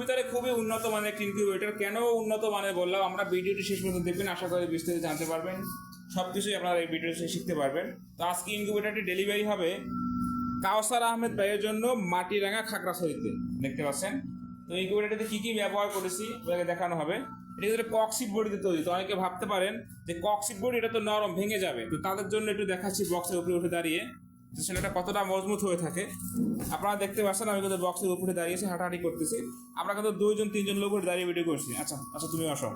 ভিতরে খুবই উন্নত মানের একটি ইনকিউবেটর কেন উন্নত মানের বললাম? আমরা ভিডিওটি শেষ পর্যন্ত দেখবেন। আশা করি বিস্তারিত জানতে পারবেন। সব কিছুই আপনারা এই ভিডিওতে শিখতে পারবেন। তো আজকে ইনকিউবেটরটি ডেলিভারি হবে কাউসার আহমেদ ভাইয়ের জন্য মাটিরাঙ্গা খাগড়াছড়িতে দেখতে পাচ্ছেন? তো ইনকিউবেটরটিতে কী কী ব্যবহার করেছি? আপনাকে দেখানো হবে। এটা কিন্তু কক্সিট বডিতে তৈরি। তো অনেকে ভাবতে পারেন যে কক্সিট বডি এটা তো নরম, ভেঙে যাবে। তো তাদের জন্য একটু দেখাচ্ছি বক্সের উপরে উঠে দাঁড়িয়ে। যে সেটা কতটা মজবুত হয়ে থাকে। আপনারা দেখতে পাচ্ছেন, আমি কিন্তু বক্সের উপরে দাঁড়িয়েছি হাঁটাহাঁটি করতেছি। আমরা কিন্তু দুইজন, তিনজন লোক দাঁড়িয়ে ভিডিও করছি। আচ্ছা আচ্ছা তুমি আসো।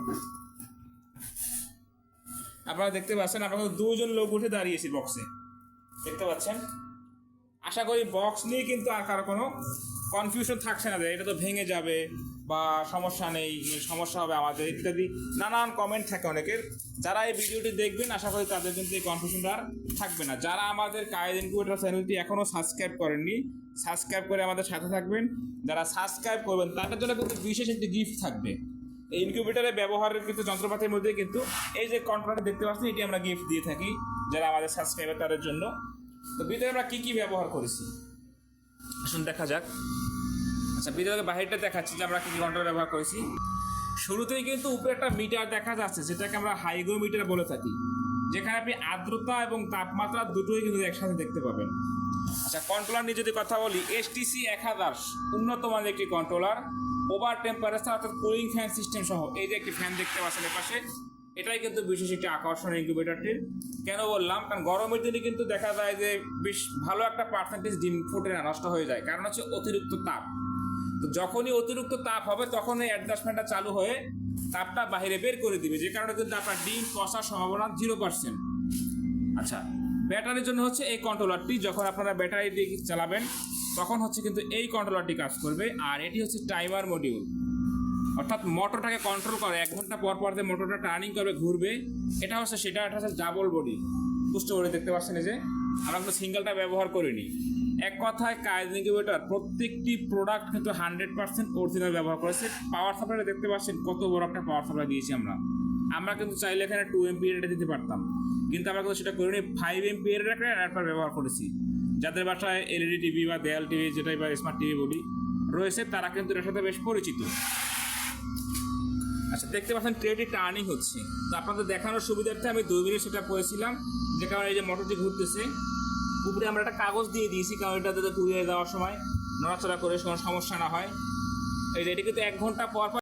আপনারা দেখতে পাচ্ছেন, আমরা কিন্তু দুজন লোক উঠে দাঁড়িয়েছি বক্সে দেখতে পাচ্ছেন? আশা করি বক্স নিয়ে কিন্তু আর কারও কোনো কনফিউশন থাকছে না যে এটা তো ভেঙে যাবে বা সমস্যা নেই, সমস্যা হবে আমাদের ইত্যাদি। নানান কমেন্ট থাকে অনেকের। যারা এই ভিডিওটি দেখবেন, আশা করি তাদের কিন্তু এই কনফিউশনটা আর থাকবে না। যারা আমাদের কায়েদ ইনকিউবেটার চ্যানেলটি এখনও সাবস্ক্রাইব করেননি সাবস্ক্রাইব করে আমাদের সাথে থাকবেন। যারা সাবস্ক্রাইব করবেন, তাদের জন্য কিন্তু বিশেষ একটি গিফট থাকবে। এই ইনকিউবেটারের ব্যবহারের কিন্তু যন্ত্রপাতির মধ্যে কিন্তু এই যে কন্ট্রোলারটা দেখতে পাচ্ছেন, এটি আমরা গিফট দিয়ে থাকি যারা আমাদের সাবস্ক্রাইবার তাদের জন্য। তো ভিতরে আমরা কী কী ব্যবহার করেছি? আসুন দেখা যাক। আচ্ছা ভিতরে বাহিরটা দেখাচ্ছি যে আমরা কী কন্ট্রোল ব্যবহার করেছি। শুরুতেই কিন্তু উপরে একটা মিটার দেখা যাচ্ছে, যেটাকে আমরা হাইগ্রোমিটার বলে থাকি, যেখানে আপনি আর্দ্রতা এবং তাপমাত্রা দুটোই কিন্তু একসাথে দেখতে পাবেন। আচ্ছা কন্ট্রোলার নিয়ে যদি কথা বলি এসটিসি এক হাজার, উন্নত মানের একটি কন্ট্রোলার ওভার টেম্পারেচার অর্থাৎ কুলিং ফ্যান সিস্টেম সহ, এই যে একটি ফ্যান দেখতে পাচ্ছেন এপাশে, এটাই কিন্তু বিশেষ একটি আকর্ষণ ইনকিউবেটরটির কেন বললাম? কারণ গরমের দিনে কিন্তু দেখা যায় যে বেশ ভালো একটা পার্সেন্টেজ ডিম ফুটে না, নষ্ট হয়ে যায়। কারণ হচ্ছে অতিরিক্ত তাপ। তো যখনই অতিরিক্ত তাপ হবে তখন এই অ্যাডজাস্টমেন্টটা চালু হয়ে তাপটা বাইরে বের করে দিবে। যে কারণে কিন্তু আপনার ডিম পচার সম্ভাবনা জিরো পার্সেন্ট আচ্ছা ব্যাটারির জন্য হচ্ছে এই কন্ট্রোলারটি যখন আপনারা ব্যাটারি দিয়ে চালাবেন, তখন হচ্ছে কিন্তু এই কন্ট্রোলারটি কাজ করবে। আর এটি হচ্ছে টাইমার মডিউল অর্থাৎ মোটরটাকে কন্ট্রোল করে, এক ঘণ্টা পর পর যে মোটরটা টার্নিং করবে, ঘুরবে, এটা হচ্ছে সেটা এটা হচ্ছে ডাবল বডি পুষ্ট বডি দেখতে পাচ্ছেন এই যে? আমরা কিন্তু সিঙ্গেলটা ব্যবহার করিনি। এক কথায় কাজ ইনকিউবেটর প্রত্যেকটি প্রোডাক্ট কিন্তু হান্ড্রেড পার্সেন্ট অরিজিনাল ব্যবহার করেছে। পাওয়ার সাপ্লাইটা দেখতে পাচ্ছেন, কত বড় একটা পাওয়ার সাপ্লাই দিয়েছি আমরা। আমরা কিন্তু চাইলে এখানে টু এমপি এটা দিতে পারতাম। কিন্তু আমরা কিন্তু সেটা করিনি ফাইভ এমপি এর একটা অ্যাডাপ্টার ব্যবহার করেছি। যাদের বাসায় এলইডি টিভি বা দেয়াল টিভি যেটাই বা স্মার্ট টিভি বলি, রয়েছে, তারা কিন্তু এটার সাথে বেশ পরিচিত। আচ্ছা দেখতে পাচ্ছেন ট্রেটি টার্নিং হচ্ছে। তো আপনাদের দেখানোর সুবিধার্থে আমি দুই মিনিট সেটা পড়েছিলাম, যে কারণে এই যে মোটরটি ঘুরতেছে। উপরে আমরা একটা কাগজ দিয়ে দিয়েছি, কারণ এটা যাতে তুলে দেওয়ার সময় নড়াচড়া করে কোনো সমস্যা না হয়। এই এটা কিন্তু এক ঘণ্টা পর